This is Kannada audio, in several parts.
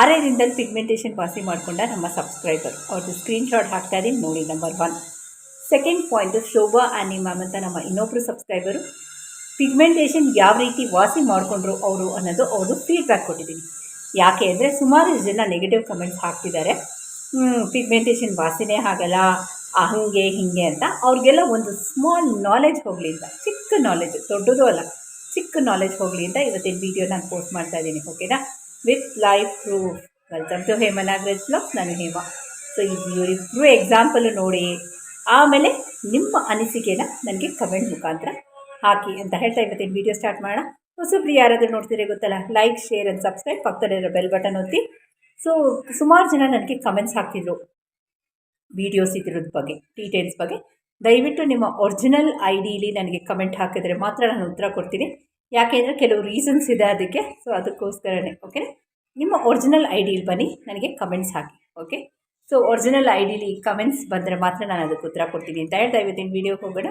ಆರೇ ದಿನದಲ್ಲಿ ಪಿಗ್ಮೆಂಟೇಷನ್ ವಾಸಿ ಮಾಡಿಕೊಂಡ ನಮ್ಮ ಸಬ್ಸ್ಕ್ರೈಬರ್ ಅವ್ರದ್ದು ಸ್ಕ್ರೀನ್ಶಾಟ್ ಹಾಕ್ತಾ ಇದ್ದೀನಿ ನೋಡಿ number one second point Shobha any ma'am ಅಂತ ನಮ್ಮ ಇನ್ನೊಬ್ಬರು ಸಬ್ಸ್ಕ್ರೈಬರು ಪಿಗ್ಮೆಂಟೇಷನ್ ಯಾವ ರೀತಿ ವಾಸಿ ಮಾಡಿಕೊಂಡ್ರು ಅವರು ಅನ್ನೋದು ಅವರು ಫೀಡ್ಬ್ಯಾಕ್ ಕೊಟ್ಟಿದ್ದೀನಿ ಯಾಕೆ ಅಂದರೆ ಸುಮಾರು ಜನ ನೆಗೆಟಿವ್ ಕಮೆಂಟ್ಸ್ ಹಾಕ್ತಿದ್ದಾರೆ. ಪಿಗ್ಮೆಂಟೇಷನ್ ವಾಸಿನೇ ಆಗಲ್ಲ, ಹಾಗೆ, ಹೀಗೆ ಅಂತ. ಅವ್ರಿಗೆಲ್ಲ ಒಂದು ಸ್ಮಾಲ್ ನಾಲೆಜ್ ಹೋಗಲಿ ಅಂತ. ಚಿಕ್ಕ ನಾಲೆಜ್ ದೊಡ್ಡದು ಅಲ್ಲ. ಚಿಕ್ಕ ನಾಲೆಜ್ ಹೋಗಲಿ ಅಂತ ಇವತ್ತಿನ ವೀಡಿಯೋ ನಾನು ಪೋಸ್ಟ್ ಮಾಡ್ತಾ ಇದ್ದೀನಿ ಓಕೆನಾ with live proof welcome to Hema Nagaraj blog ನಾನು ಹೇಮ. ಸೊ ಇವರಿಬ್ಬರು ಎಕ್ಸಾಂಪಲ್ ನೋಡಿ. ಆಮೇಲೆ ನಿಮ್ಮ ಅನಿಸಿಕೆನ ನನಗೆ ಕಮೆಂಟ್ ಮುಖಾಂತರ ಹಾಕಿ ಅಂತ ಹೇಳ್ತಾ ಇವತ್ತಿನ ವೀಡಿಯೋ ಸ್ಟಾರ್ಟ್ ಮಾಡೋಣ. ಹೊಸಬ್ರು ಯಾರಾದರೂ ನೋಡ್ತೀರಿ ಗೊತ್ತಲ್ಲ? ಲೈಕ್ ಶೇರ್ ಆ್ಯಂಡ್ ಸಬ್ಸ್ಕ್ರೈಬ್ ಪಕ್ಕದಲ್ಲಿರೋ ಬೆಲ್ ಬಟನ್ ಒತ್ತಿ. ಸೊ ಸುಮಾರು ಜನ ನನಗೆ ಕಮೆಂಟ್ಸ್ ಹಾಕ್ತಿದ್ರು. ವೀಡಿಯೋಸ್ ಇದ್ರದ್ದು ಬಗ್ಗೆ ಡೀಟೇಲ್ಸ್ ಬಗ್ಗೆ. ದಯವಿಟ್ಟು ನಿಮ್ಮ ಒರಿಜಿನಲ್ ಐ ಡಿಲಿ ನನಗೆ ಕಮೆಂಟ್ ಹಾಕಿದರೆ ಮಾತ್ರ ನಾನು ಉತ್ತರ ಕೊಡ್ತೀನಿ. ಯಾಕೆಂದರೆ ಕೆಲವು ರೀಸನ್ಸ್ ಇದೆ ಅದಕ್ಕೆ. ಸೊ ಅದಕ್ಕೋಸ್ಕರನೇ ಓಕೆ ನಿಮ್ಮ ಒರಿಜಿನಲ್ ಐ ಡಿಲಿ ಬನ್ನಿ, ನನಗೆ ಕಮೆಂಟ್ಸ್ ಹಾಕಿ ಓಕೆ ಸೊ ಒರಿಜಿನಲ್ ಐ ಡಿಲಿ ಕಮೆಂಟ್ಸ್ ಬಂದರೆ ಮಾತ್ರ ನಾನು ಅದಕ್ಕೆ ಉತ್ತರ ಕೊಡ್ತೀನಿ ಅಂತ ಹೇಳ್ತಾ ಇವತ್ತಿನ ವೀಡಿಯೋಗೆ ಹೋಗೋಣ.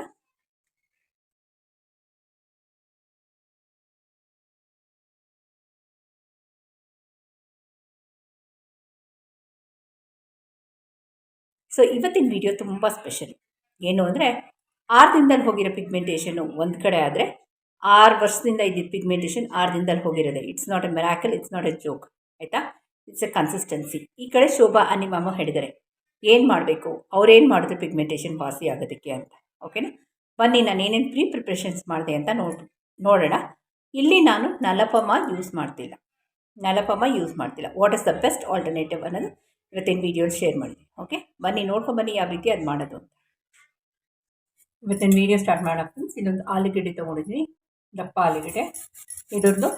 ಸೊ ಇವತ್ತಿನ ವಿಡಿಯೋ ತುಂಬ ಸ್ಪೆಷಲ್ ಏನು ಅಂದರೆ ಆರು ದಿನದಲ್ಲಿ ಹೋಗಿರೋ ಪಿಗ್ಮೆಂಟೇಷನು ಒಂದು ಕಡೆ ಆದರೆ ಆರು ವರ್ಷದಿಂದ ಇದ್ದಿದ್ದು ಪಿಗ್ಮೆಂಟೇಷನ್ ಆರು ದಿನದಲ್ಲಿ ಹೋಗಿರೋದೆ. It's not a miracle it's not a joke ಆಯಿತಾ? ಇಟ್ಸ್ ಎ ಕನ್ಸಿಸ್ಟೆನ್ಸಿ ಈ ಕಡೆ ಶೋಭಾ ಅನಿಮಾಮ ಹೇಳಿದ್ದಾರೆ. ಏನು ಮಾಡಬೇಕು? ಅವ್ರೇನು ಮಾಡಿದ್ರು ಪಿಗ್ಮೆಂಟೇಷನ್ ವಾಸಿ ಆಗೋದಕ್ಕೆ ಅಂತ. ಓಕೆನಾ ಬನ್ನಿ, ನಾನು ಏನೇನು ಪ್ರೀ ಪ್ರಿಪ್ರೇಷನ್ಸ್ ಮಾಡಿದೆ ಅಂತ ನೋಡಿ, ನೋಡೋಣ. ಇಲ್ಲಿ ನಾನು ನಲಪಮ ಯೂಸ್ ಮಾಡ್ತಿಲ್ಲ. ನಲಪಮ ಯೂಸ್ ಮಾಡ್ತಿಲ್ಲ. What is the best alternative ಅನ್ನೋದು ಇವತ್ತಿನ ವೀಡಿಯೋಲಿ ಶೇರ್ ಮಾಡಿದೆ ಓಕೆ ಬನ್ನಿ ನೋಡ್ಕೊಂಬನ್ನಿ ಯಾವ ರೀತಿ ಅದು ಮಾಡೋದು ಅಂತ. ಇವತ್ತಿನ ವೀಡಿಯೋ ಸ್ಟಾರ್ಟ್ ಮಾಡೋಕ್ಕೆ ಇನ್ನೊಂದು ಆಲೂಗಡ್ಡೆ ತೊಗೊಂಡಿದ್ದೀನಿ. ದಪ್ಪ ಆಲೂಗಡ್ಡೆ ಇದರದ್ದು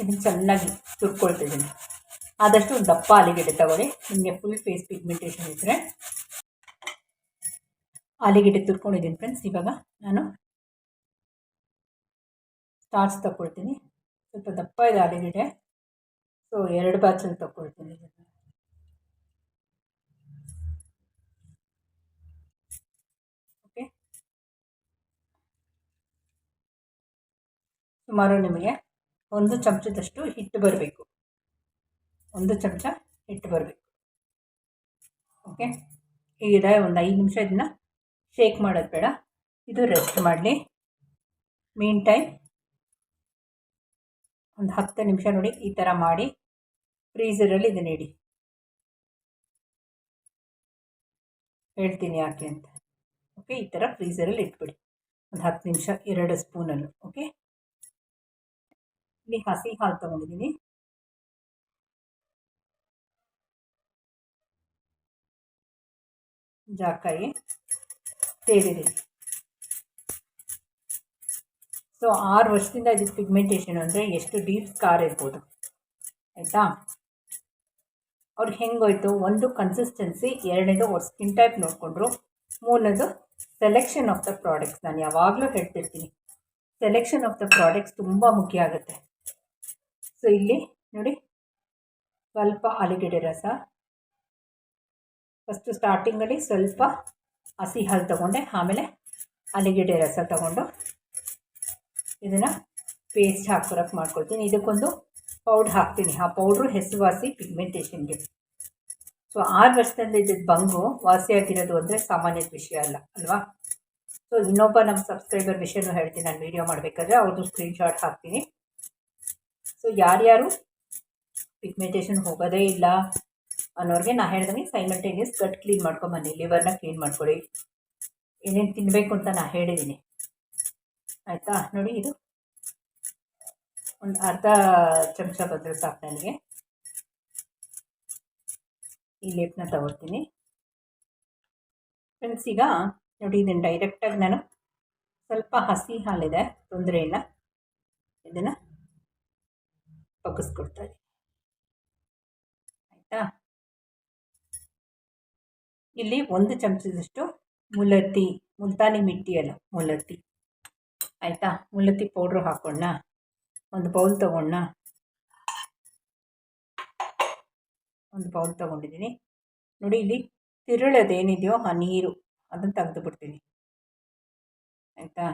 ಇದನ್ನು ಚೆನ್ನಾಗಿ ತುರ್ಕೊಳ್ತಿದ್ದೀನಿ. ಆದಷ್ಟು ದಪ್ಪ ಆಲೂಗಡ್ಡೆ ತಗೊಳ್ಳಿ. ನಿಮಗೆ ಫುಲ್ ಫೇಸ್ ಪಿಗ್ಮೆಂಟೇಷನ್ ಇದ್ದರೆ ಆಲೂಗಡ್ಡೆ ತುರ್ಕೊಂಡಿದ್ದೀನಿ ಫ್ರೆಂಡ್ಸ್ ಇವಾಗ ನಾನು ಸ್ಟಾರ್ಚ್ ತಗೊಳ್ತೀನಿ. ಸ್ವಲ್ಪ ದಪ್ಪ ಇದೆ ಆಲೂಗಡ್ಡೆ. ಸೊ ಎರಡು ಬ್ಯಾಚಲ್ಲಿ ತಗೊಳ್ತೀನಿ ಸುಮಾರು ನಿಮಗೆ ಒಂದು ಚಮಚದಷ್ಟು ಹಿಟ್ಟು ಬರಬೇಕು. ಒಂದು ಚಮಚ ಹಿಟ್ಟು ಬರಬೇಕು. ಓಕೆ ಹೀಗಿದೆ, ಒಂದು ಐದು ನಿಮಿಷ ಇದನ್ನು ಶೇಕ್ ಮಾಡೋದು ಬೇಡ. ಇದು ರೆಸ್ಟ್ ಮಾಡಲಿ. ಮೀನ್ ಟೈಮ್ ಒಂದು ಹತ್ತು ನಿಮಿಷ ನೋಡಿ ಈ ಥರ ಮಾಡಿ ಫ್ರೀಝರಲ್ಲಿ ಇದನ್ನ ಇಡಿ. ಹೇಳ್ತೀನಿ ಯಾಕೆ ಅಂತ. ಓಕೆ ಈ ಥರ ಫ್ರೀಝರಲ್ಲಿ ಇಟ್ಬಿಡಿ. ಒಂದು ಹತ್ತು ನಿಮಿಷ, ಎರಡು ಸ್ಪೂನಲ್ಲೂ ಓಕೆ ಇಲ್ಲಿ ಹಸಿ ಹಾಲು ತಗೊಂಡಿದ್ದೀನಿ ಜಾಕಾಯಿ ಸೇರಿದ್ದೀನಿ ಸೊ ಆರು ವರ್ಷದಿಂದ ಇದು ಪಿಗ್ಮೆಂಟೇಷನ್ ಅಂದರೆ ಎಷ್ಟು ಡೀಪ್ ಸ್ಕಾರ್ ಇರ್ಬೋದು ಆಯಿತಾ? ಅವ್ರಿಗೆ ಹೆಂಗೋಯ್ತು? ಒಂದು ಕನ್ಸಿಸ್ಟೆನ್ಸಿ ಎರಡನೇದು ಅವ್ರ ಸ್ಕಿನ್ ಟೈಪ್ ನೋಡಿಕೊಂಡ್ರು. ಮೂರನೇದು ಸೆಲೆಕ್ಷನ್ ಆಫ್ ದ ಪ್ರಾಡಕ್ಟ್ಸ್ ನಾನು ಯಾವಾಗಲೂ ಹೇಳ್ತಿರ್ತೀನಿ. ಸೆಲೆಕ್ಷನ್ ಆಫ್ ದ ಪ್ರಾಡಕ್ಟ್ಸ್ ತುಂಬ ಮುಖ್ಯ ಆಗುತ್ತೆ. ಸೊ ಇಲ್ಲಿ ನೋಡಿ ಸ್ವಲ್ಪ ಆಲೂಗೆಡ್ಡೆ ರಸ. ಫಸ್ಟು ಸ್ಟಾರ್ಟಿಂಗಲ್ಲಿ ಸ್ವಲ್ಪ ಹಸಿ ಹಾಲು ತಗೊಂಡೆ, ಆಮೇಲೆ ಆಲೂಗೆಡ್ಡೆ ರಸ ತಗೊಂಡು ಇದನ್ನು ಪೇಸ್ಟ್ ಹಾಕ್ಕೊಳಕ್ಕೆ ಮಾಡ್ಕೊಳ್ತೀನಿ. ಇದಕ್ಕೊಂದು ಪೌಡ್ರ್ ಹಾಕ್ತೀನಿ. ಆ ಪೌಡ್ರು ಹೆಸರುವಾಸಿ ಪಿಗ್ಮೆಂಟೇಷನ್ಗೆ ಸೊ ಆರು ವರ್ಷದಿಂದ ಇದ್ದ ಬಂಗು ವಾಸಿಯಾಗಿರೋದು ಅಂದರೆ ಸಾಮಾನ್ಯದ ವಿಷಯ ಅಲ್ಲ, ಅಲ್ವಾ? ಸೊ ಇನ್ನೊಬ್ಬ ನಮ್ಮ ಸಬ್ಸ್ಕ್ರೈಬರ್ ವಿಷಯನೂ ಹೇಳ್ತೀನಿ. ನಾನು ವೀಡಿಯೋ ಮಾಡಬೇಕಾದ್ರೆ ಅವ್ರದ್ದು ಸ್ಕ್ರೀನ್ಶಾಟ್ ಹಾಕ್ತೀನಿ. ಸೊ ಯಾರ್ಯಾರು ಪಿಗ್ಮೆಂಟೇಷನ್ ಹೋಗೋದೇ ಇಲ್ಲ ಅನ್ನೋರಿಗೆ ನಾ ಹೇಳ್ದಂಗೆ ಸೈಮಲ್ಟೇನಿಯಸ್ ಗಟ್ ಕ್ಲೀನ್ ಮಾಡ್ಕೊಂಬನ್ನಿ ಲಿವರ್ನ ಕ್ಲೀನ್ ಮಾಡ್ಕೊಳ್ಳಿ ಏನೇನು ತಿನ್ನಬೇಕು ಅಂತ ನಾ ಹೇಳಿದ್ದೀನಿ ಆಯಿತಾ? ನೋಡಿ ಇದು. ಒಂದು ಅರ್ಧ ಚಮಚ ಬಂದರೆ ಸಾಕು ನನಗೆ. ಈ ಲೇಪ್ನ ತಗೊಳ್ತೀನಿ. ಫ್ರೆಂಡ್ಸ್ ಈಗ ನೋಡಿ ಇದನ್ನು ಡೈರೆಕ್ಟಾಗಿ ನಾನು ಸ್ವಲ್ಪ ಹಸಿ ಹಾಲಿದೆ, ತೊಂದರೆ ಇಲ್ಲ. ಇದನ್ನು ಬಗ್ಗಿಸ್ಕೊಡ್ತಾ ಇದ್ದೀನಿ ಆಯಿತಾ? ಇಲ್ಲಿ ಒಂದು ಚಮಚದಷ್ಟು ಮುಲತ್ತಿ ಮುಲ್ತಾನಿ ಮಿಟ್ಟಿ ಅಲ್ಲ ಮುಲತ್ತಿ ಆಯಿತಾ? ಮುಲತ್ತಿ ಪೌಡ್ರು ಹಾಕೋಣ ಒಂದು ಬೌಲ್ ತಗೊಳ್ಳೋಣ ಒಂದು ಬೌಲ್ ತೊಗೊಂಡಿದ್ದೀನಿ. ನೋಡಿ ಇಲ್ಲಿ ತಿರುಳೋದೇನಿದೆಯೋ ಆ ನೀರು, ಅದನ್ನು ತೆಗೆದು ಬಿಡ್ತೀನಿ ಆಯಿತಾ?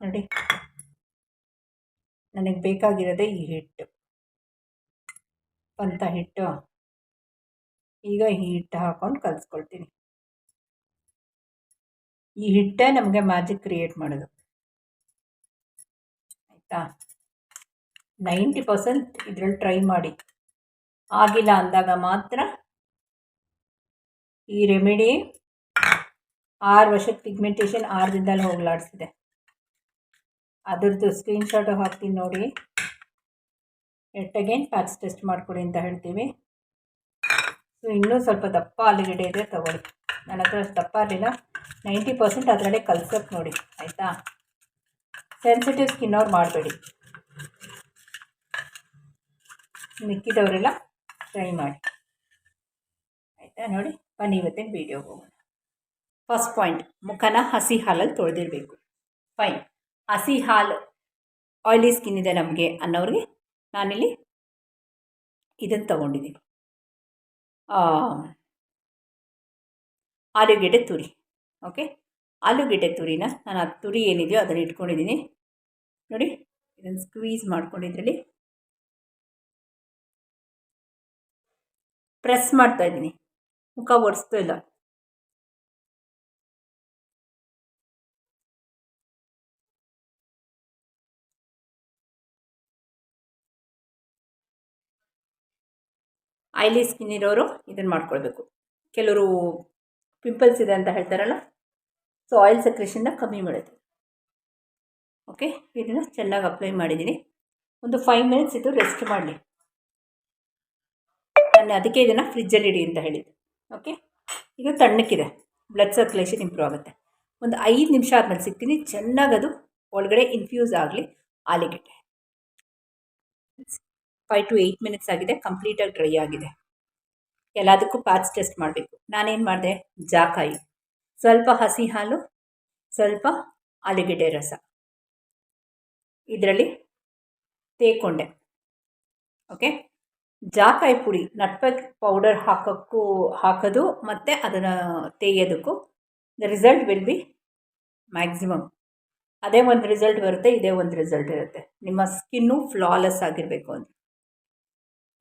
ನೋಡಿ. ನನಗೆ ಬೇಕಾಗಿರೋದೇ ಈ ಹಿಟ್ಟು. ಅಂತ ಹಿಟ್ಟು ಈಗ ಈ ಹಿಟ್ಟು ಹಾಕ್ಕೊಂಡು ಕಲಿಸ್ಕೊಳ್ತೀನಿ. ಈ ಹಿಟ್ಟೇ ನಮಗೆ ಮ್ಯಾಜಿಕ್ ಕ್ರಿಯೇಟ್ ಮಾಡೋದು. ಆಯಿತಾ? ನೈಂಟಿ ಪರ್ಸೆಂಟ್ ಇದರಲ್ಲಿ ಟ್ರೈ ಮಾಡಿ. ಆಗಿಲ್ಲ ಅಂದಾಗ ಮಾತ್ರ ಈ ರೆಮಿಡಿ ಆರು ವರ್ಷದ ಪಿಗ್ಮೆಂಟೇಷನ್ ಆರು ದಿನದಲ್ಲಿ ಹೋಗ್ಲಾಡಿಸಿದೆ. ಅದ್ರದ್ದು ಸ್ಕ್ರೀನ್ಶಾಟು ಹಾಕ್ತೀನಿ ನೋಡಿ. ಎಟ್ ಅಗೇನ್ ಪ್ಯಾಚ್ ಟೆಸ್ಟ್ ಮಾಡಿಕೊಡಿ ಅಂತ ಹೇಳ್ತೀವಿ. ಸೊ ಇನ್ನೂ ಸ್ವಲ್ಪ ದಪ್ಪ ಆಲೂಗಡ್ಡೆ ಇದೆ, ತಗೊಳ್ಳಿ. ನನ್ನ ಹತ್ರ ಅಷ್ಟು ದಪ್ಪ ಇರಲಿಲ್ಲ ನೈಂಟಿ ಪರ್ಸೆಂಟ್ ಅದರಲ್ಲೇ ಕಲ್ಸೋಕೆ ನೋಡಿ, ಆಯಿತಾ? ಸೆನ್ಸಿಟಿವ್ ಸ್ಕಿನ್ ಅವ್ರು ಮಾಡಬೇಡಿ. ಮಿಕ್ಕಿದವರೆಲ್ಲ ಟ್ರೈ ಮಾಡಿ. ಆಯಿತಾ ನೋಡಿ? ಬನ್ನಿ ಇವತ್ತಿನ ವೀಡಿಯೋಗೆ ಹೋಗೋಣ. ಫಸ್ಟ್ ಪಾಯಿಂಟ್ ಮುಖನ ಹಸಿ ಹಾಲಲ್ಲಿ ತೊಳೆದಿರಬೇಕು. ಫೈನ್ ಹಸಿ ಹಾಲು ಆಯ್ಲಿ ಸ್ಕಿನ್ ಇದೆ ನಮಗೆ ಅನ್ನೋರಿಗೆ ನಾನಿಲ್ಲಿ ಇದನ್ನು ತಗೊಂಡಿದ್ದೀನಿ ಆಲೂಗೆಡ್ಡೆ ತುರಿ ಓಕೆ ಆಲೂಗೆಡ್ಡೆ ತುರಿನ ನಾನು ಆ ತುರಿ ಏನಿದೆಯೋ ಅದನ್ನು ಇಟ್ಕೊಂಡಿದ್ದೀನಿ ನೋಡಿ, ಇದನ್ನು ಸ್ಕ್ವೀಸ್ ಮಾಡ್ಕೊಂಡಿದ್ರಲ್ಲಿ ಪ್ರೆಸ್ ಮಾಡ್ತಾ ಇದ್ದೀನಿ. ಮುಖ ಒರೆಸ್ತಾ ಇಲ್ಲ. ಆಯ್ಲಿ ಸ್ಕಿನ್ ಇರೋರು ಇದನ್ನು ಮಾಡ್ಕೊಳ್ಬೇಕು. ಕೆಲವರು ಪಿಂಪಲ್ಸ್ ಇದೆ ಅಂತ ಹೇಳ್ತಾರಲ್ಲ ಸೊ ಆಯಿಲ್ ಸಕ್ರೇಷನ್ನ ಕಮ್ಮಿ ಮಾಡುತ್ತೆ ಓಕೆ ಇದನ್ನು ಚೆನ್ನಾಗಿ ಅಪ್ಲೈ ಮಾಡಿದ್ದೀನಿ ಒಂದು ಫೈವ್ ಮಿನಿಟ್ಸ್ ಇದು ರೆಸ್ಟ್ ಮಾಡಲಿ. ನಾನು ಅದಕ್ಕೆ ಇದನ್ನು ಫ್ರಿಜ್ಜಲ್ಲಿ ಇಡಿ ಅಂತ ಹೇಳಿದ್ದು. ಓಕೆ ಇದು ತಣ್ಣಕ್ಕಿದೆ. ಬ್ಲಡ್ ಸರ್ಕ್ಯುಲೇಷನ್ ಇಂಪ್ರೂವ್ ಆಗುತ್ತೆ. ಒಂದು ಐದು ನಿಮಿಷ ಆದಮೇಲೆ ಸಿಗ್ತೀನಿ. ಚೆನ್ನಾಗಿ ಅದು ಒಳಗಡೆ ಇನ್ಫ್ಯೂಸ್ ಆಗಲಿ ಆಲಿಗೆಡ್ಡೆ ಫೈವ್ ಟು ಏಯ್ಟ್ ಮಿನಿಟ್ಸ್ ಆಗಿದೆ ಕಂಪ್ಲೀಟಾಗಿ ಡ್ರೈ ಆಗಿದೆ. ಎಲ್ಲದಕ್ಕೂ ಪ್ಯಾಚ್ ಟೆಸ್ಟ್ ಮಾಡಬೇಕು. ನಾನೇನು ಮಾಡಿದೆ? ಜಾಕಾಯಿ. ಸ್ವಲ್ಪ ಹಸಿ ಹಾಲು, ಸ್ವಲ್ಪ ಆಲೂಗೆಡ್ಡೆ ರಸ. ಇದರಲ್ಲಿ ತೇಕೊಂಡೆ. ಓಕೆ ಜಾಕಾಯಿ ಪುಡಿ, ನಟ್ಪೆಗ್ ಪೌಡರ್ ಹಾಕೋಕ್ಕೂ, ಹಾಕೋದು ಮತ್ತು ಅದನ್ನು ತೇಯೋದಕ್ಕೂ the result will be maximum ಅದೇ ಒಂದು ರಿಸಲ್ಟ್ ಬರುತ್ತೆ, ಇದೇ ಒಂದು ರಿಸಲ್ಟ್ ಇರುತ್ತೆ. ನಿಮ್ಮ ಸ್ಕಿನ್ನು ಫ್ಲಾಲೆಸ್ ಆಗಿರಬೇಕು ಅಂತ.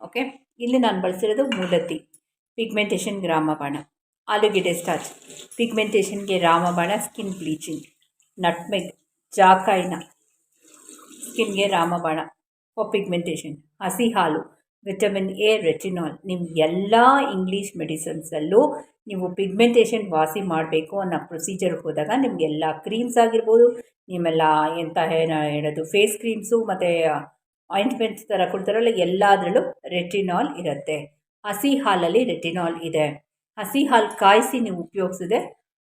ಓಕೆ ಇಲ್ಲಿ ನಾನು ಬಳಸಿರೋದು ಮೂಲತಿ ಪಿಗ್ಮೆಂಟೇಷನ್ ರಾಮಬಾಣ ಆಲೂಗೆಡ್ಡೆ ಸ್ಟಾರ್ಚ್ ಪಿಗ್ಮೆಂಟೇಷನ್ಗೆ ರಾಮಬಾಣ ಸ್ಕಿನ್ ಬ್ಲೀಚಿಂಗ್ ನಟ್ಮೆಗ್, ಜಾಕಾಯಿನ ಸ್ಕಿನ್ಗೆ ರಾಮಬಾಣ ಫಾರ್ ಪಿಗ್ಮೆಂಟೇಷನ್ ಹಸಿ ಹಾಲು ವಿಟಮಿನ್ ಎ ರೆಟಿನಾಲ್ ನಿಮ್ಮ ಎಲ್ಲ ಇಂಗ್ಲೀಷ್ ಮೆಡಿಸನ್ಸಲ್ಲೂ ನೀವು ಪಿಗ್ಮೆಂಟೇಷನ್ ವಾಸಿ ಮಾಡಬೇಕು ಅನ್ನೋ ಪ್ರೊಸೀಜರ್ಗೆ ಹೋದಾಗ ನಿಮಗೆಲ್ಲ ಕ್ರೀಮ್ಸ್ ಆಗಿರ್ಬೋದು, ನಿಮ್ಮೆಲ್ಲ ಎಂತ ಹೇಳೋದು ಫೇಸ್ ಕ್ರೀಮ್ಸು ಮತ್ತು ಆಯಿಂಟ್ಮೆಂಟ್ಸ್ ಥರ ಕೊಡ್ತಾರಲ್ಲ, ಎಲ್ಲದರಲ್ಲೂ ರೆಟಿನಾಲ್ ಇರುತ್ತೆ. ಹಸಿ ಹಾಲಲ್ಲಿ ರೆಟಿನಾಲ್ ಇದೆ. ಹಸಿ ಹಾಲು ಕಾಯಿಸಿ ನೀವು ಉಪಯೋಗಿಸಿದೆ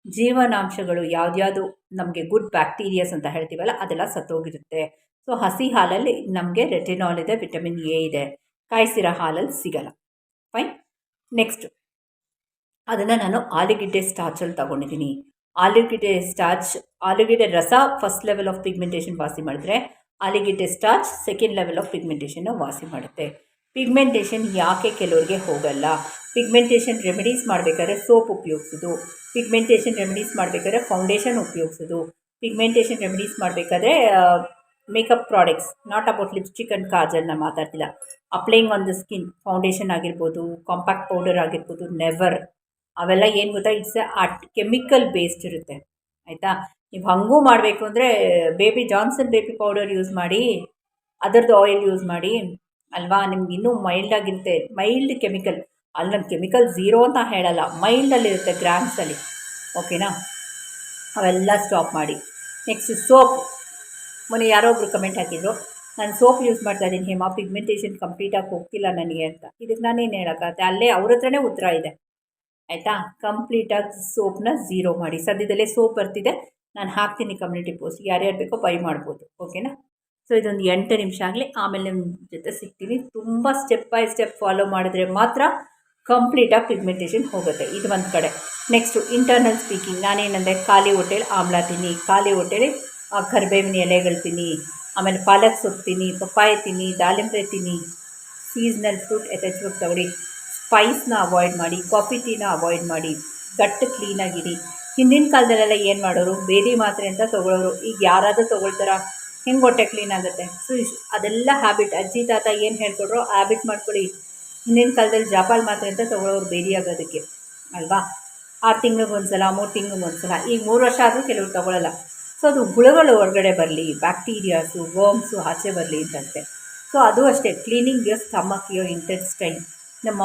ಜೀವನಾಂಶಗಳು ಯಾವ್ದ್ಯಾವುದು ನಮಗೆ ಗುಡ್ ಬ್ಯಾಕ್ಟೀರಿಯಾಸ್ ಅಂತ ಹೇಳ್ತೀವಲ್ಲ, ಅದೆಲ್ಲ ಸತ್ತೋಗಿರುತ್ತೆ. ಸೊ, ಹಸಿ ಹಾಲಲ್ಲಿ ನಮಗೆ ರೆಟಿನಾಲ್ ಇದೆ, ವಿಟಮಿನ್ ಎ ಇದೆ. ಕಾಯಿಸಿರೋ ಹಾಲಲ್ಲಿ ಸಿಗಲ್ಲ. ಫೈನ್. ನೆಕ್ಸ್ಟ್. ಅದನ್ನು ನಾನು ಆಲೂಗೆಡ್ಡೆ ಸ್ಟಾರ್ಚಲ್ಲಿ ತಗೊಂಡಿದ್ದೀನಿ. ಆಲೂಗೆಡ್ಡೆ ಸ್ಟಾರ್ಚ್ ಆಲೂಗೆಡ್ಡೆ ರಸ ಫಸ್ಟ್ ಲೆವೆಲ್ ಆಫ್ ಪಿಗ್ಮೆಂಟೇಷನ್ ವಾಸಿ ಮಾಡಿದ್ರೆ ಆಲೂಗೆಡ್ಡೆ ಸ್ಟಾರ್ಚ್ ಸೆಕೆಂಡ್ ಲೆವೆಲ್ ಆಫ್ ಪಿಗ್ಮೆಂಟೇಷನ್ನ ವಾಸಿ ಮಾಡುತ್ತೆ. ಪಿಗ್ಮೆಂಟೇಷನ್ ಯಾಕೆ ಕೆಲವರಿಗೆ ಹೋಗಲ್ಲ? ಪಿಗ್ಮೆಂಟೇಷನ್ ರೆಮಿಡೀಸ್ ಮಾಡಬೇಕಾದ್ರೆ ಸೋಪ್ ಉಪಯೋಗಿಸೋದು. ಪಿಗ್ಮೆಂಟೇಷನ್ ರೆಮಿಡೀಸ್ ಮಾಡಬೇಕಾದ್ರೆ ಫೌಂಡೇಶನ್ ಉಪಯೋಗಿಸೋದು. ಪಿಗ್ಮೆಂಟೇಷನ್ ರೆಮಿಡೀಸ್ ಮಾಡಬೇಕಾದ್ರೆ makeup products not about lipstick and ಕಾಜಲ್ನ ಮಾತಾಡ್ತಿಲ್ಲ. Applying on the skin foundation ಆಗಿರ್ಬೋದು ಕಾಂಪ್ಯಾಕ್ಟ್ ಪೌಡರ್ ಆಗಿರ್ಬೋದು ನೆವರ್ ಅವೆಲ್ಲ ಏನು ಗೊತ್ತಾ? ಇಟ್ಸ್ ಆರ್ಟ್ ಕೆಮಿಕಲ್ ಬೇಸ್ಡ್ ಇರುತ್ತೆ. ಆಯಿತಾ? ನೀವು ಹಾಗೂ ಮಾಡಬೇಕು ಅಂದರೆ baby Johnson baby powder use ಮಾಡಿ ಅದರದ್ದು ಆಯಿಲ್ ಯೂಸ್ ಮಾಡಿ, ಅಲ್ವಾ? ನಿಮ್ಗೆ ಇನ್ನೂ ಮೈಲ್ಡ್ ಆಗಿರುತ್ತೆ. Mild chemical. ಅಲ್ಲಿ ನಮ್ಮ ಕೆಮಿಕಲ್ ಝೀರೋ ಅಂತ ಹೇಳಲ್ಲ. ಮೈಲ್ಡಲ್ಲಿರುತ್ತೆ ಗ್ರಾಮ್ಸಲ್ಲಿ ಓಕೆನಾ? ಅವೆಲ್ಲ ಸ್ಟಾಪ್ ಮಾಡಿ. Next soap. ಮೊನ್ನೆ ಯಾರೋ ಒಬ್ರು ಕಮೆಂಟ್ ಹಾಕಿದ್ರು, ನಾನು ಸೋಪ್ ಯೂಸ್ ಮಾಡ್ತಾ ಇದ್ದೀನಿ, ಹೇಮಾ, ಪಿಗ್ಮೆಂಟೇಷನ್ ಕಂಪ್ಲೀಟಾಗಿ ಹೋಗ್ತಿಲ್ಲ ನನಗೆ ಅಂತ. ಇದಕ್ಕೆ ನಾನೇನು ಹೇಳೋಕ್ಕಾಗತ್ತೆ? ಅಲ್ಲೇ ಅವ್ರ ಹತ್ರನೇ ಉತ್ತರ ಇದೆ. ಆಯಿತಾ? ಕಂಪ್ಲೀಟಾಗಿ ಸೋಪ್ನ ಝೀರೋ ಮಾಡಿ. ಸದ್ಯದಲ್ಲೇ ಸೋಪ್ ಬರ್ತಿದೆ. ನಾನು ಹಾಕ್ತೀನಿ ಕಮ್ಯುನಿಟಿ ಪೋಸ್ಟ್ ಯಾರ್ಯಾರು ಬೇಕೋ ಬೈ ಮಾಡ್ಬೋದು. ಓಕೆನಾ ಸೊ ಇದೊಂದು ಎಂಟು ನಿಮಿಷ ಆಗಲಿ. ಆಮೇಲೆ ನಿಮ್ಮ ಜೊತೆ ಸಿಗ್ತೀನಿ. ತುಂಬ ಸ್ಟೆಪ್ ಬೈ ಸ್ಟೆಪ್ ಫಾಲೋ ಮಾಡಿದ್ರೆ ಮಾತ್ರ ಕಂಪ್ಲೀಟಾಗಿ ಪಿಗ್ಮೆಂಟೇಷನ್ ಹೋಗುತ್ತೆ. ಇದು ಒಂದು ಕಡೆ. ನೆಕ್ಸ್ಟು ಇಂಟರ್ನಲ್ ಸ್ಪೀಕಿಂಗ್ ನಾನೇನಂದರೆ ಖಾಲಿ ಹೊಟ್ಟೆಲಿ ಆಮ್ಲ ತಿನ್ನಿ. ಖಾಲಿ ಹೊಟ್ಟೆಲಿ ಕರಿಬೇವಿನ ಎಲೆಗಳು ತಿನ್ನಿ. ಆಮೇಲೆ ಪಾಲಕ್ ಸೊಪ್ಪು ತಿನ್ನಿ. ಪಪ್ಪಾಯ ತಿನ್ನಿ. ದಾಳಿಂಬೆ ತಿನ್ನಿ. ಸೀಸ್ನಲ್ ಫ್ರೂಟ್ ಯಥೇಚ್ಛವಾಗಿ ತಗೊಳ್ಳಿ. ಸ್ಪೈಸ್ನ ಅವಾಯ್ಡ್ ಮಾಡಿ. ಕಾಫಿ ಟೀನ ಅವಾಯ್ಡ್ ಮಾಡಿ. ಗಟ್ಟು ಕ್ಲೀನಾಗಿರಿ ಹಿಂದಿನ ಕಾಲದಲ್ಲೆಲ್ಲ ಏನು ಮಾಡೋರು? ಬೇದಿ ಮಾತ್ರೆ ಅಂತ ತೊಗೊಳೋರು. ಈಗ ಯಾರಾದರೂ ತೊಗೊಳ್ತಾರಾ? ಹೆಂಗೆ ಹೊಟ್ಟೆ ಕ್ಲೀನ್ ಆಗುತ್ತೆ? ಸೊ ಅದೆಲ್ಲ ಹ್ಯಾಬಿಟ್ ಅಜ್ಜಿ, ತಾತ ಏನು ಹೇಳ್ಕೊಡ್ರೋ ಹ್ಯಾಬಿಟ್ ಮಾಡ್ಕೊಳ್ಳಿ. ಹಿಂದಿನ ಕಾಲದಲ್ಲಿ ಜಾಪಾಲ್ ಮಾತ್ರೆ ಅಂತ ತೊಗೊಳೋರು ಬೇದಿ ಆಗೋದಕ್ಕೆ. ಅಲ್ವಾ? ಆರು ತಿಂಗ್ಳಿಗೆ ಒಂದು ಸಲ ಮೂರು ತಿಂಗ್ಳಿಗೆ ಒಂದು ಸಲ ಈಗ ಮೂರು ವರ್ಷ ಆದರೂ ಕೆಲವರು ತೊಗೊಳಲ್ಲ. ಸೊ ಅದು ಹುಳುಗಳು ಹೊರಗಡೆ ಬರಲಿ ಬ್ಯಾಕ್ಟೀರಿಯಾಸು ವರ್ಮ್ಸು ಆಚೆ ಬರಲಿ ಅಂತಂತೆ. ಸೊ ಅದು ಅಷ್ಟೇ. ಕ್ಲೀನಿಂಗ್ ಯೋ ಸ್ಟಮಕ್ ಯೋ ಇಂಟೆಸ್ಟೈನ್ ನಮ್ಮ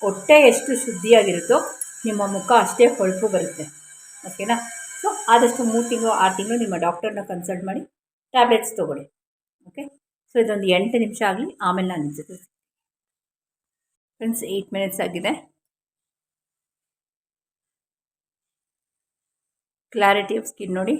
ಹೊಟ್ಟೆ ಎಷ್ಟು ಶುದ್ಧಿಯಾಗಿರುತ್ತೋ ನಿಮ್ಮ ಮುಖ ಅಷ್ಟೇ ಹೊಳಪು ಬರುತ್ತೆ. ಓಕೆನಾ ಸೊ ಆದಷ್ಟು ಮೂರು ತಿಂಗಳು, ಆರು ತಿಂಗಳು ನಿಮ್ಮ ಡಾಕ್ಟರ್ನ ಕನ್ಸಲ್ಟ್ ಮಾಡಿ ಟ್ಯಾಬ್ಲೆಟ್ಸ್ ತೊಗೊಳ್ಳಿ. ಓಕೆ ಸೊ ಇದೊಂದು ಎಂಟು ನಿಮಿಷ ಆಗಲಿ, ಆಮೇಲೆ ನಾನು ನಿಜ ಫ್ರೆಂಡ್ಸ್ ಏಯ್ಟ್ ಮಿನಿಟ್ಸ್ ಆಗಿದೆ. ಕ್ಲಾರಿಟಿ ಆಫ್ ಸ್ಕಿನ್ ನೋಡಿ.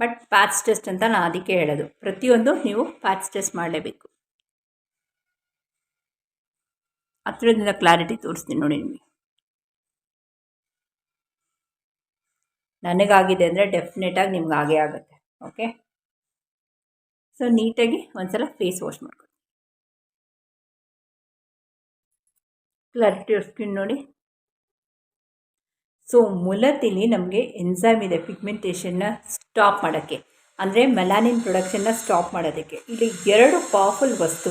ಬಟ್ ಪ್ಯಾಚ್ ಟೆಸ್ಟ್ ಅಂತ ನಾನು ಅದಕ್ಕೆ ಹೇಳೋದು. ಪ್ರತಿಯೊಂದು ನೀವು ಪ್ಯಾಚ್ ಟೆಸ್ಟ್ ಮಾಡಲೇಬೇಕು. ಹತ್ತಿರದಿಂದ ಕ್ಲಾರಿಟಿ ತೋರಿಸ್ತೀನಿ ನೋಡಿ ನಿಮಗೆ. ನನಗಾಗಿದೆ ಅಂದರೆ ಡೆಫಿನೆಟಾಗಿ ನಿಮ್ಗೆ ಆಗೇ ಆಗುತ್ತೆ. ಓಕೆ ಸೊ ನೀಟಾಗಿ ಒಂದ್ಸಲ ಫೇಸ್ ವಾಶ್ ಮಾಡ್ಕೊಳ್ಳಿ. ಕ್ಲಾರಿಟಿ ಸ್ಕಿನ್ ನೋಡಿ. ಸೊ ಮುಲತಿಲಿ ನಮಗೆ ಎನ್ಸೈಮ್ ಇದೆ ಪಿಗ್ಮೆಂಟೇಷನ್ನ ಸ್ಟಾಪ್ ಮಾಡೋಕ್ಕೆ. ಅಂದರೆ ಮೆಲಾನಿನ್ ಪ್ರೊಡಕ್ಷನ್ನ ಸ್ಟಾಪ್ ಮಾಡೋದಕ್ಕೆ. ಇಲ್ಲಿ ಎರಡು ಪವರ್ಫುಲ್ ವಸ್ತು.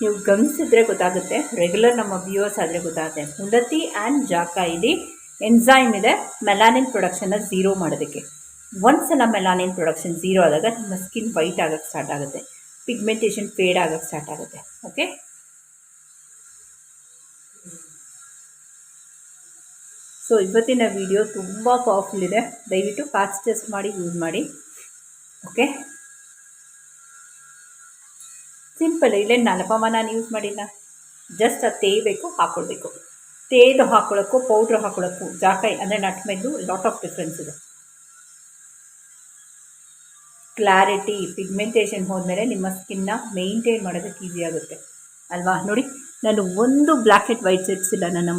ನೀವು ಗಮನಿಸಿದ್ರೆ ಗೊತ್ತಾಗುತ್ತೆ ರೆಗ್ಯುಲರ್ ನಮ್ಮ ವ್ಯೂವರ್ಸ್ ಆದರೆ ಗೊತ್ತಾಗುತ್ತೆ. ಮುಲತಿ ಆ್ಯಂಡ್ ಜಾಕ ಇಲ್ಲಿ ಎನ್ಸೈಮ್ ಇದೆ ಮೆಲಾನಿನ್ ಪ್ರೊಡಕ್ಷನ್ನ ಝೀರೋ ಮಾಡೋದಕ್ಕೆ. ಒಂದ್ಸಲ ಮೆಲಾನಿನ್ ಪ್ರೊಡಕ್ಷನ್ ಝೀರೋ ಆದಾಗ ನಿಮ್ಮ ಸ್ಕಿನ್ ವೈಟ್ ಆಗೋಕ್ಕೆ ಸ್ಟಾರ್ಟ್ ಆಗುತ್ತೆ. ಪಿಗ್ಮೆಂಟೇಷನ್ ಫೇಡ್ ಆಗೋಕ್ಕೆ ಸ್ಟಾರ್ಟ್ ಆಗುತ್ತೆ. ಓಕೆ ಸೊ ಇವತ್ತಿನ ವಿಡಿಯೋ ತುಂಬ ಪವರ್ಫುಲ್ ಇದೆ. ದಯವಿಟ್ಟು ಟೆಸ್ಟ್ ಮಾಡಿ ಯೂಸ್ ಮಾಡಿ. ಓಕೆ ಸಿಂಪಲ್ ಇಲ್ಲೇ ನಲಪಮ ನಾನು ಯೂಸ್ ಮಾಡಿಲ್ಲ. ಜಸ್ಟ್ ಅದು ತೇಯಬೇಕು ಹಾಕ್ಕೊಳ್ಬೇಕು ತೇದು ಹಾಕ್ಕೊಳ್ಳೋಕ್ಕೂ ಪೌಡ್ರ್ ಹಾಕೊಳ್ಳೋಕ್ಕೂ ಜಾಕಾಯಿ ಅಂದರೆ ನಟ್ ಮೇಲು ಲಾಟ್ ಆಫ್ ಡಿಫ್ರೆನ್ಸ್ ಇದೆ. ಕ್ಲಾರಿಟಿ ಪಿಗ್ಮೆಂಟೇಷನ್ ಹೋದ್ಮೇಲೆ ನಿಮ್ಮ ಸ್ಕಿನ್ನ ಮೇಂಟೈನ್ ಮಾಡೋದಕ್ಕೆ ಈಸಿ ಆಗುತ್ತೆ. ಅಲ್ವಾ? ನೋಡಿ, ನಾನು ಒಂದು ಬ್ಲ್ಯಾಕ್ ಆ್ಯಂಡ್ ವೈಟ್ ಸೆಟ್ಸ್ ಇಲ್ಲ ನನ್ನ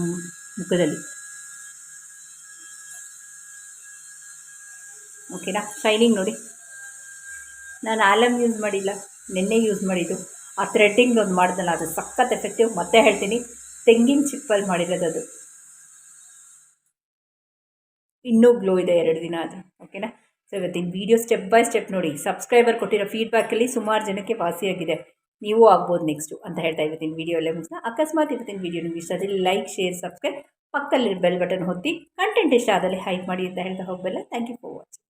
ಮುಖದಲ್ಲಿ. ಓಕೆನಾ? ಶೈನಿಂಗ್ ನೋಡಿ. ನಾನು ಆಲಮ್ ಯೂಸ್ ಮಾಡಿಲ್ಲ, ನಿನ್ನೆ ಯೂಸ್ ಮಾಡಿದ್ದು. ಆ ಥ್ರೆಡ್ಡಿಂಗ್ ಒಂದು ಮಾಡಿದ್ನಲ್ಲ ಅದು ಸಖತ್ ಎಫೆಕ್ಟಿವ್ ಮತ್ತೆ ಹೇಳ್ತೀನಿ, ತೆಂಗಿನ ಚಿಪ್ಪಲ್ಲಿ ಮಾಡಿರೋದು ಅದು. ಇನ್ನೂ ಗ್ಲೋ ಇದೆ ಎರಡು ದಿನ ಅದು ಓಕೆನಾ? ಸೊ ಇವತ್ತಿನ ವೀಡಿಯೋ ಸ್ಟೆಪ್ ಬೈ ಸ್ಟೆಪ್ ನೋಡಿ ಸಬ್ಸ್ಕ್ರೈಬರ್ ಕೊಟ್ಟಿರೋ ಫೀಡ್ಬ್ಯಾಕಲ್ಲಿ ಸುಮಾರು ಜನಕ್ಕೆ ವಾಸಿಯಾಗಿದೆ. ನೀವು ಆಗ್ಬೋದು ನೆಕ್ಸ್ಟು ಅಂತ ಹೇಳ್ತಾ ಇವತ್ತಿನ ವೀಡಿಯೋ ಎಲ್ಲ ಮುಗಿಸ್ತಾ, ಅಕಸ್ಮಾತ್ ಇವತ್ತಿನ ವೀಡಿಯೋ ನಿಮ್ಗೆ ಇಷ್ಟ ಆದರೆ ಲೈಕ್ ಶೇರ್ ಸಬ್ಸ್ಕ್ರೈಬ್ ಪಕ್ಕದಲ್ಲಿ ಬೆಲ್ ಬಟನ್ ಹೊತ್ತಿ ಕಂಟೆಂಟ್ ಇಷ್ಟ ಆದಲ್ಲಿ ಹೈಕ್ ಮಾಡಿ ಅಂತ ಹೇಳ್ತಾ ಹೋಗಬಲ್ಲ. Thank you for watching